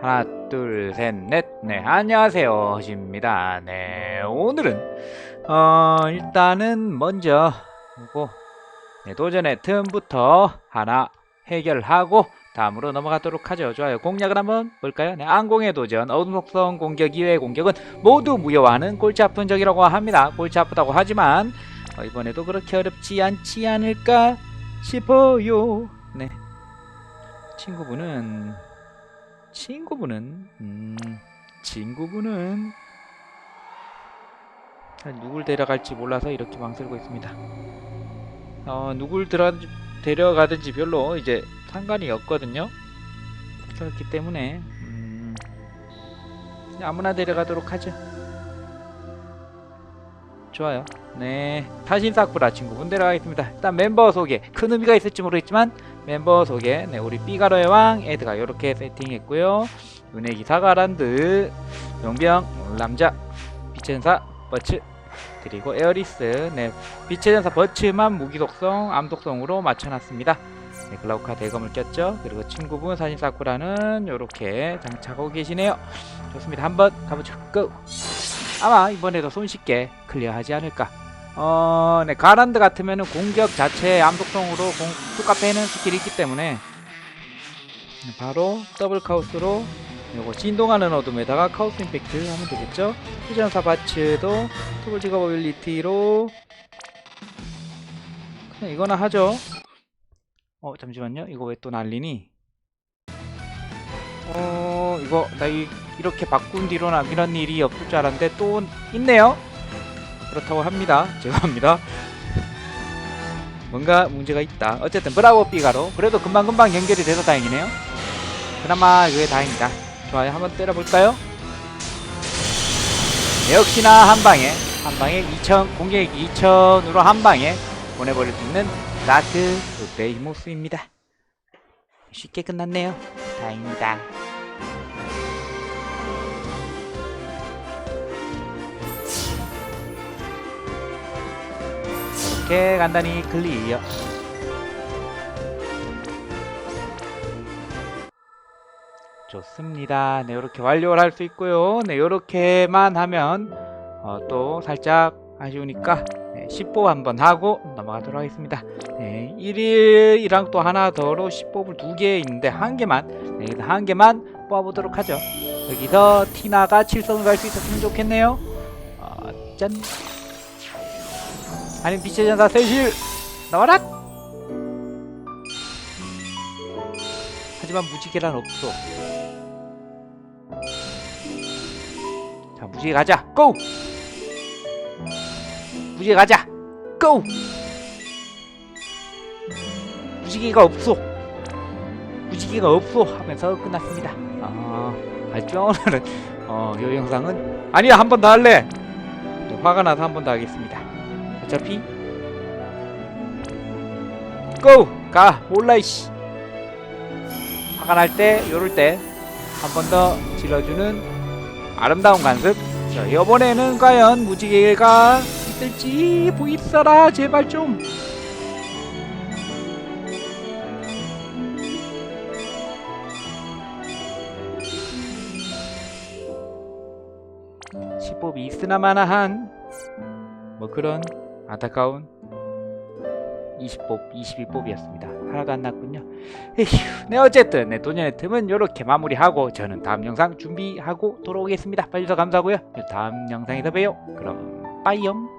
하나 둘 셋 넷 네 안녕하세요. 허지입니다. 네 오늘은 어 일단은 먼저 요거 네, 도전의 틈부터 하나 해결하고 다음으로 넘어가도록 하죠. 좋아요. 공략을 한번 볼까요? 네 안공의 도전. 어둠 속성 공격 이외의 공격은 모두 무효화하는 골치 아픈 적이라고 합니다. 골치 아프다고 하지만 어, 이번에도 그렇게 어렵지 않지 않을까 싶어요. 네 친구분은 친구분은 음 친구분은 아, 누굴 데려갈지 몰라서 이렇게 망설이고 있습니다. 어 누굴 들어 데려가든지 별로 이제 상관이 없거든요. 그렇기 때문에 음, 아무나 데려가도록 하죠. 좋아요. 네, 타신사쿠라 친구분 데려가겠습니다. 일단 멤버 소개 큰 의미가 있을지 모르겠지만 멤버 소개. 네 우리 삐가로의 왕 에드가 이렇게 세팅했고요. 은혜기 사가란드 용병 남자 전사 버츠 그리고 에어리스. 네 빛의 전사 버츠만 무기 독성 암 독성으로 맞춰놨습니다. 네 글라우카 대검을 꼈죠. 그리고 친구분 사진 사쿠라는 이렇게 장착하고 계시네요. 좋습니다. 한번 가보죠. 고! 아마 이번에도 손쉽게 클리어하지 않을까 어, 네, 가란드 같으면은 공격 자체의 암독성으로 공, 뚜까 빼는 스킬이 있기 때문에 네, 바로 더블 카우스로 요거 진동하는 어둠에다가 카우스 임팩트 하면 되겠죠? 후전사 바츠도 투블 직업 어빌리티로 그냥 이거나 하죠. 어, 잠시만요. 이거 왜또 날리니? 어, 이거 나 이, 이렇게 바꾼 뒤로는 이런 일이 없을 줄 알았는데 또 있네요. 그렇다고 합니다. 죄송합니다. 뭔가 문제가 있다. 어쨌든 브라보 삐가로 그래도 금방금방 연결이 돼서 다행이네요. 그나마 그게 다행이다. 좋아요. 한번 때려볼까요? 네, 역시나 한 방에 한 방에 2000 공격 2000으로 한 방에 보내버릴 수 있는 다크 베이모스입니다. 쉽게 끝났네요. 다행이다. 이렇게 간단히 클리어. 좋습니다. 네, 이렇게 완료를 할 수 있고요. 네, 이렇게만 하면 어, 또 살짝 아쉬우니까 네, 10보 한번 하고 넘어가도록 하겠습니다. 네, 1일이랑 또 하나 더로 10법을 두개 있는데 한 개만 네, 한 개만 뽑아보도록 하죠. 여기서 티나가 7성을 갈 수 있었으면 좋겠네요. 어, 짠. 아니면 빛의 전사 세실 나와라. 하지만 무지개란 없어. 자, 무지개 가자. 고! 무지개 가자. 고! 무지개가 없어. 무지개가 없어 하면서 끝났습니다. 아, 아쉽지만 오늘은 어, 이 영상은 아니야 한 번 더 할래. 네, 화가 나서 한 번 더 하겠습니다. 어차피? 고! 가! 몰라 이씨. 화가 날때 요럴 때 한 번 더 질러주는 아름다운 관습 자 이번에는 과연 무지개가 있을지 보이써라. 제발 좀. 시법이 있으나마나한 뭐 그런 안타까운 20법, 22법이었습니다. 하나도 안 났군요. 에휴, 네 어쨌든 네, 도전의 틈은 이렇게 마무리하고 저는 다음 영상 준비하고 돌아오겠습니다. 봐주셔서 감사하고요. 다음 영상에서 봬요. 그럼 빠이염.